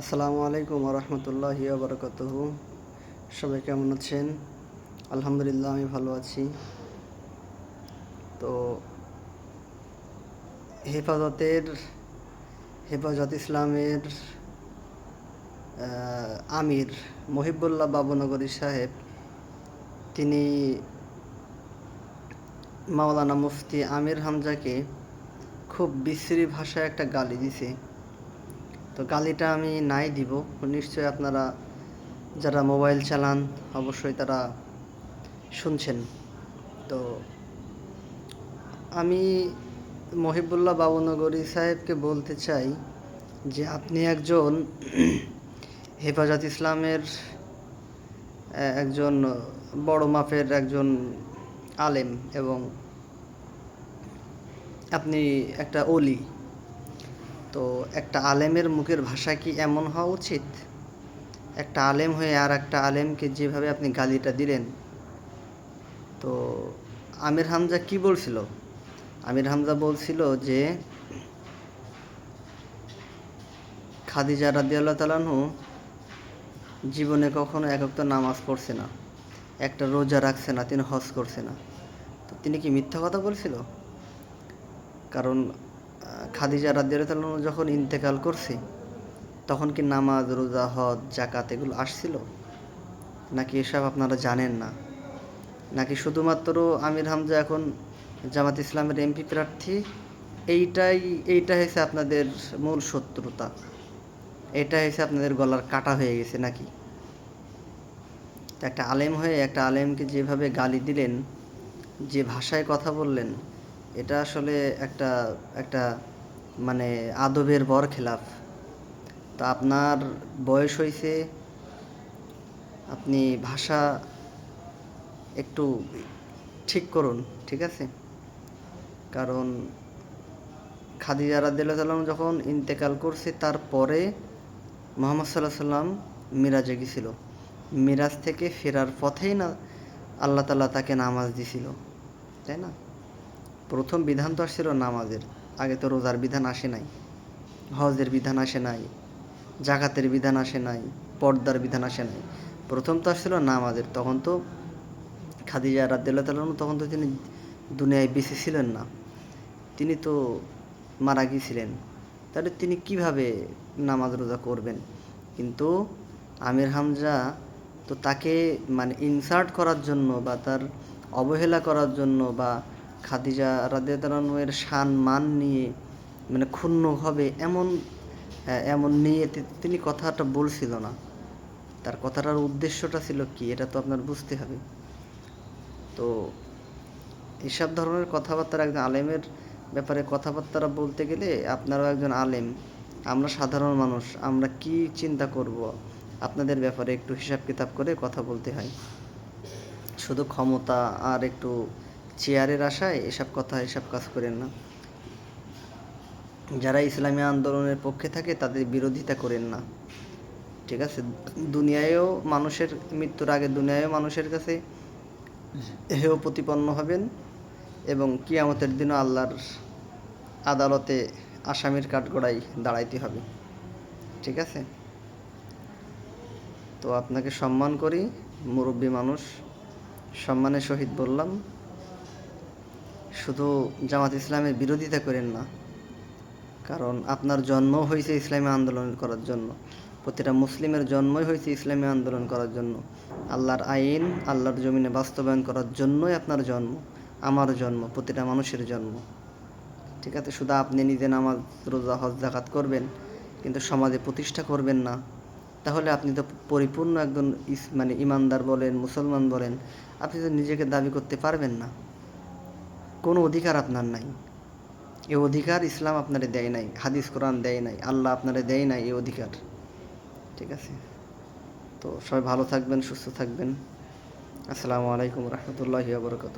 আসসালামু আলাইকুম রহমতুল্লাহ বরকত সবাই কেমন আছেন? আলহামদুলিল্লাহ, আমি ভালো আছি। তো হেফাজতের, হেফাজত ইসলামের আমির মহিবুল্লাহ বাবুনগরী সাহেব, তিনি মাওলানা মুফতি আমির হামজাকে খুব বিশ্রী ভাষায় একটা গালি দিছে। তো গালিটা আমি নাই দিব। নিশ্চয়ই আপনারা যারা মোবাইল চালান, অবশ্যই তারা শুনছেন। তো আমি মহিবুল্লাহ বাবুনগরী সাহেবকে বলতে চাই যে আপনি একজন হেফাজত ইসলামের একজন বড় মাপের একজন আলেম এবং আপনি একটা অলি। তো একটা আলেমের মুখের ভাষা কি এমন হওয়া উচিত? একটা আলেম হয়ে আর একটা আলেমকে যেভাবে আপনি গালিটা দিলেন। তো আমির হামজা কি বলছিল? আমির হামজা বলছিল যে, খাদিজা রাদিয়াল্লাহু তালানহু জীবনে কখনো একক নামাজ পড়ছে না। একটা রোজা রাখছে না, তিনি হজ করছে না। তো তিনি কি মিথ্যা কথা বলছিল? কারণ খাদিজা রাদিয়াল্লাহু যখন ইন্তেকাল করছে, তখন কি নামাজ, রোজা, হজ জাকাত এগুলো আসছিল? নাকি এসব আপনারা জানেন না? নাকি শুধুমাত্র আমির হামজা এখন জামাত ইসলামের এমপি প্রার্থী? এইটাই, এইটা হয়েছে আপনাদের মূল শত্রুতা। এটা হয়েছে আপনাদের গলার কাটা হয়ে গেছে নাকি? একটা আলেম হয়ে, একটা আলেমকে যেভাবে গালি দিলেন, যে ভাষায় কথা বললেন এটা আসলে একটা একটা মানে আদবের বর খেলাফ তা আপনার বয়স হয়েছে আপনি ভাষা একটু ঠিক করুন, ঠিক আছে? কারণ খাদিজা রাদিয়াল্লাহু যখন ইন্তেকাল করছে, তারপরে মোহাম্মদ সাল্লাহ সাল্লাম মিরাজে গেছিল মিরাজ থেকে ফেরার পথেই না, আল্লাহ তাল্লাহ তাকে নামাজ দিছিল, তাই না? প্রথম বিধান তো আসছিল নামাজের। আগে তো রোজার বিধান আসে নাই। হজের বিধান আসে নাই। জাকাতের বিধান আসে নাই। পর্দার বিধান আসে নাই। প্রথম তো আসছিল নামাজের। তখন তো খাদিজা রাদ্দাল্লাহ তখন তো তিনি দুনিয়ায় বেঁচে ছিলেন না। তিনি তো মারা গিয়েছিলেন। তাহলে তিনি কীভাবে নামাজ রোজা করবেন? কিন্তু আমির হামজা তো তাকে মানে ইনসার্ট করার জন্য বা তার অবহেলা করার জন্য বা খাদিজা রাদের শান মান নিয়ে মানে ক্ষুণ্ণ হবে এমন এমন নিয়ে তিনি কথাটা বলছিল না। তার কথাটার উদ্দেশ্যটা ছিল কি, এটা তো আপনার বুঝতে হবে। তো এসব ধরনের কথাবার্তা একজন আলেমের ব্যাপারে কথাবার্তা বলতে গেলে আপনারাও একজন আলেম, আমরা সাধারণ মানুষ, আমরা কি চিন্তা করব? আপনাদের ব্যাপারে একটু হিসাব কিতাব করে কথা বলতে হয়। শুধু ক্ষমতা আর একটু চেয়ারের আশায় এসব কথা, এসব কাজ করেন না। যারা ইসলামী আন্দোলনের পক্ষে থাকে, তাদের বিরোধিতা করেন না। ঠিক আছে? দুনিয়ায়ও মানুষের, মৃত্যুর আগে দুনিয়ায়ও মানুষের কাছে হেয় প্রতিপন্ন হবেন এবং কিয়ামতের দিনও আল্লাহর আদালতে আসামির কাঠগড়ায় দাঁড়াইতে হবে। ঠিক আছে? তো আপনাকে সম্মান করি, মুরব্বী মানুষ। সম্মানের সহিত বললাম। শুধু জামাত ইসলামের বিরোধিতা করেন না, কারণ আপনার জন্ম হয়েছে ইসলামী আন্দোলন করার জন্য, প্রতিটা মুসলিমের জন্মই হয়েছে ইসলামী আন্দোলন করার জন্য। আল্লাহর আইন, আল্লাহর জমিনে বাস্তবায়ন করার জন্যই আপনার জন্ম, আমার জন্ম, প্রতিটা মানুষের জন্ম। ঠিক আছে, শুধু আপনি নিজে নামাজ, রোজা, হজ জাকাত করবেন, কিন্তু সমাজে প্রতিষ্ঠা করবেন না। তাহলে আপনি তো পরিপূর্ণ একজন মানে ইমানদার বলেন, মুসলমান বলেন, আপনি তো নিজেকে দাবি করতে পারবেন না। কোনো অধিকার আপনার নাই। এ অধিকার ইসলাম আপনারে দেয় নাই, হাদিস কোরআন দেয় নাই, আল্লাহ আপনারে দেয় নাই এ অধিকার। ঠিক আছে? তো সবাই ভালো থাকবেন, সুস্থ থাকবেন। আসসালামু আলাইকুম রহমতুল্লাহি বরকত